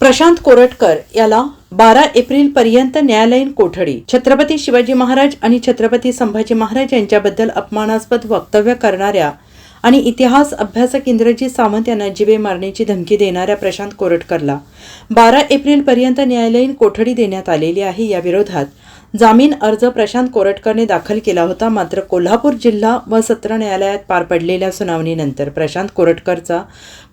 प्रशांत कोरटकर याला बारा एप्रिल पर्यंत न्यायालयीन कोठडी. छत्रपती शिवाजी महाराज आणि छत्रपती संभाजी महाराज यांच्याबद्दल अपमानास्पद वक्तव्य करणाऱ्या आणि इतिहास अभ्यासक इंद्रजीत सावंत यांना जीवे मारण्याची धमकी देणाऱ्या प्रशांत कोरटकरला बारा एप्रिल पर्यंत न्यायालयीन कोठडी देण्यात आलेली आहे. या विरोधात जामीन अर्ज प्रशांत कोरटकरने दाखल केला होता. मात्र कोल्हापूर जिल्हा व सत्र न्यायालयात पार पडलेल्या सुनावणीनंतर प्रशांत कोरटकरचा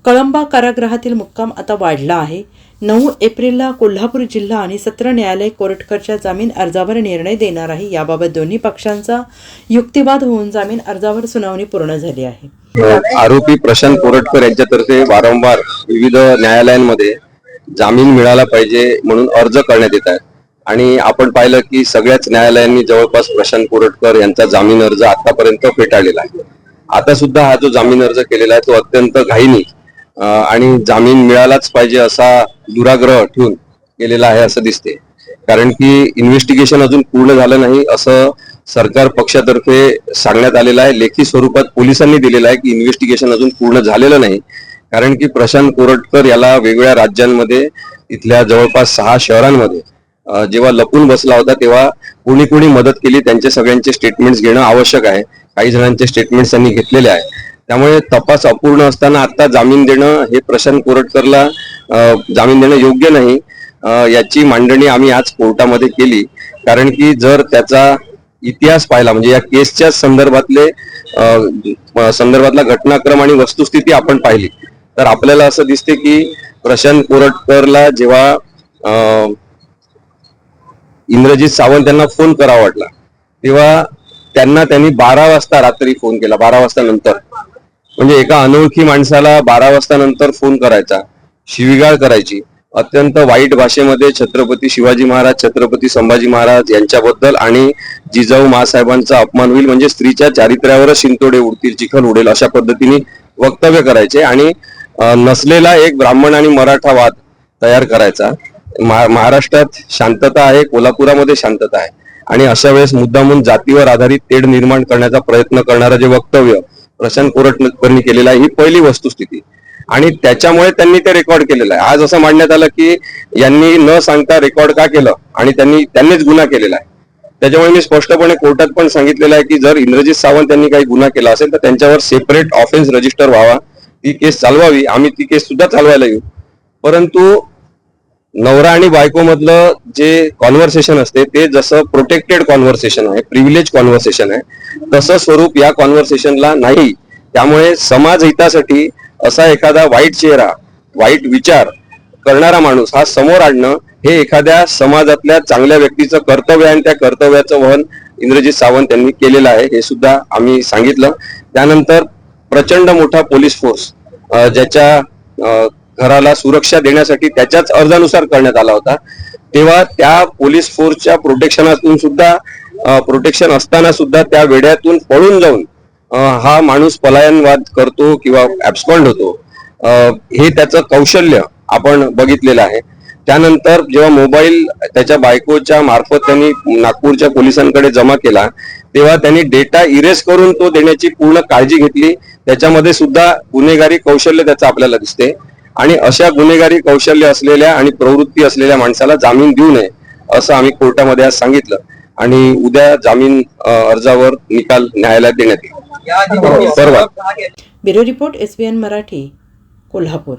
कळंबा कारागृहातील मुक्काम आता वाढला आहे. नऊ एप्रिलला कोल्हापूर जिल्हा आणि सत्र न्यायालय कोरटकरच्या जामीन अर्जावर निर्णय देणार आहे. याबाबत दोन्ही पक्षांचा युक्तिवाद होऊन जामीन अर्जावर सुनावणी पूर्ण झाली आहे. आरोपी प्रशांत कोरटकर यांच्यातर्फे वारंवार विविध न्यायालयांमध्ये जामीन मिळाला पाहिजे म्हणून अर्ज करण्यात येत आहेत आणि आपण पाहिलं की सगळ्याच न्यायालयांनी जवळपास प्रशांत कोरटकर यांचा जामीन अर्ज आतापर्यंत फेटाळलेला आहे. आता सुद्धा हा जो जामीन अर्ज केलेला आहे तो अत्यंत घाईनी आणि जामीन मिळालाच पाहिजे असा दुराग्रह ठेवून गेलेला आहे असं दिसते. कारण की इन्व्हेस्टिगेशन अजून पूर्ण झालं नाही असं सरकार पक्षातर्फे सांगण्यात आलेलं आहे. लेखी स्वरूपात पोलिसांनी दिलेलं आहे की इन्व्हेस्टिगेशन अजून पूर्ण झालेलं नाही. कारण की प्रशांत कोरटकर याला वेगवेगळ्या राज्यांमध्ये इथल्या जवळपास सहा शहरांमध्ये जेव्हा लपून बसला होता तेव्हा कोणी कोणी मदत केली त्यांचे सगळ्यांचे स्टेटमेंट्स घेणं आवश्यक आहे. काही जणांचे स्टेटमेंट्स त्यांनी घेतलेले आहे. त्यामुळे तपास अपूर्ण असताना आता जामीन देणं हे प्रशांत कोरटकरला जामीन देणं योग्य नाही. याची मांडणी आम्ही आज कोर्टामध्ये केली. कारण की जर त्याचा इतिहास पाहिला म्हणजे या केसच्या संदर्भातले संदर्भातला घटनाक्रम आणि वस्तुस्थिती आपण पाहिली तर आपल्याला असं दिसते की प्रशांत कोरटकरला जेव्हा इंद्रजित सावंत यांना फोन करावा वाटला तेव्हा त्यांना त्यांनी बारा वाजता रात्री फोन केला बारा वाजता नंतर. म्हणजे एका अनोळखी माणसाला बारा वाजता नंतर फोन करायचा शिवीगाळ करायची. अत्यंत वाईट भाषेमध्ये छत्रपती शिवाजी महाराज छत्रपती संभाजी महाराज यांच्याबद्दल आणि जिजाऊ महासाहेबांचा अपमान होईल म्हणजे स्त्रीच्या चारित्र्यावरच शिंतोडे उडतील चिखल उडेल अशा पद्धतीने वक्तव्य करायचे आणि नसलेला एक ब्राह्मण आणि मराठा वाद तयार करायचा. महाराष्ट्रात शांतता आहे कोल्हापुरामध्ये शांतता आहे. आणि अशा वेळेस मुद्दामून जातीवर आधारित तेढ निर्माण करण्याचा प्रयत्न करणारं जे वक्तव्य प्रशांत कोरटकरनी केलेला आहे ही पहिली वस्तुस्थिती. आणि त्याच्यामुळे त्यांनी ते रेकॉर्ड केलेलं आहे. आज असं मांडण्यात आलं की यांनी न सांगता रेकॉर्ड का केलं? आणि त्यांनी त्यांनीच गुन्हा केलेला आहे. त्याच्यामुळे मी स्पष्टपणे कोर्टात पण सांगितलेलं आहे की जर इंद्रजित सावंत यांनी काही गुन्हा केला असेल तर त्यांच्यावर सेपरेट ऑफेन्स रजिस्टर व्हावा. ती केस चालवावी. आम्ही ती केस सुद्धा चालवायला येऊ. परंतु नवरा आणि बायकोमधलं जे कॉन्व्हर्सेशन असते ते जसं प्रोटेक्टेड कॉन्व्हर्सेशन आहे प्रिव्हिलेज कॉन्व्हर्सेशन आहे तसं स्वरूप या कॉन्व्हर्सेशनला नाही. त्यामुळे समाज हितासाठी असा एखादा वाईट चेहरा वाईट विचार करणारा माणूस हा समोर आणणं हे एखाद्या समाजातल्या चांगल्या व्यक्तीचं कर्तव्य आहे आणि त्या कर्तव्याचं वहन इंद्रजित सावंत यांनी केलेलं आहे हे सुद्धा आम्ही सांगितलं. त्यानंतर प्रचंड मोठा पोलीस फोर्स ज्याच्या घराला सुरक्षा देण्यासाठी त्याच्याच अर्जानुसार करण्यात आला होता. तेव्हा त्या पोलीस फोर्सच्या प्रोटेक्शनातून सुद्धा प्रोटेक्शन असताना सुद्धा त्या वेड्यातून पळून जाऊन हा माणूस पलायनवाद करतो किंवा ऍब्स्कॉन्ड होतो. हे त्याचं कौशल्य आपण बघितलेलं आहे. त्यानंतर जेव्हा मोबाईल त्याच्या बायकोच्या मार्फत त्यांनी नागपूरच्या पोलिसांकडे जमा केला तेव्हा त्यांनी डेटा इरेस करून तो देण्याची पूर्ण काळजी घेतली. त्याच्यामध्ये सुद्धा गुन्हेगारी कौशल्य त्याचं आपल्याला दिसते. आणि अशा गुन्हेगारी कौशल्य असलेल्या आणि प्रवृत्ती असलेल्या माणसाला जामीन देऊ नये असं आम्ही कोर्टामध्ये आज सांगितलं. आणि उद्या जामीन अर्जावर निकाल न्यायालयात देण्यात येईल. परवा. Bureau report SBN Marathi Kolhapur.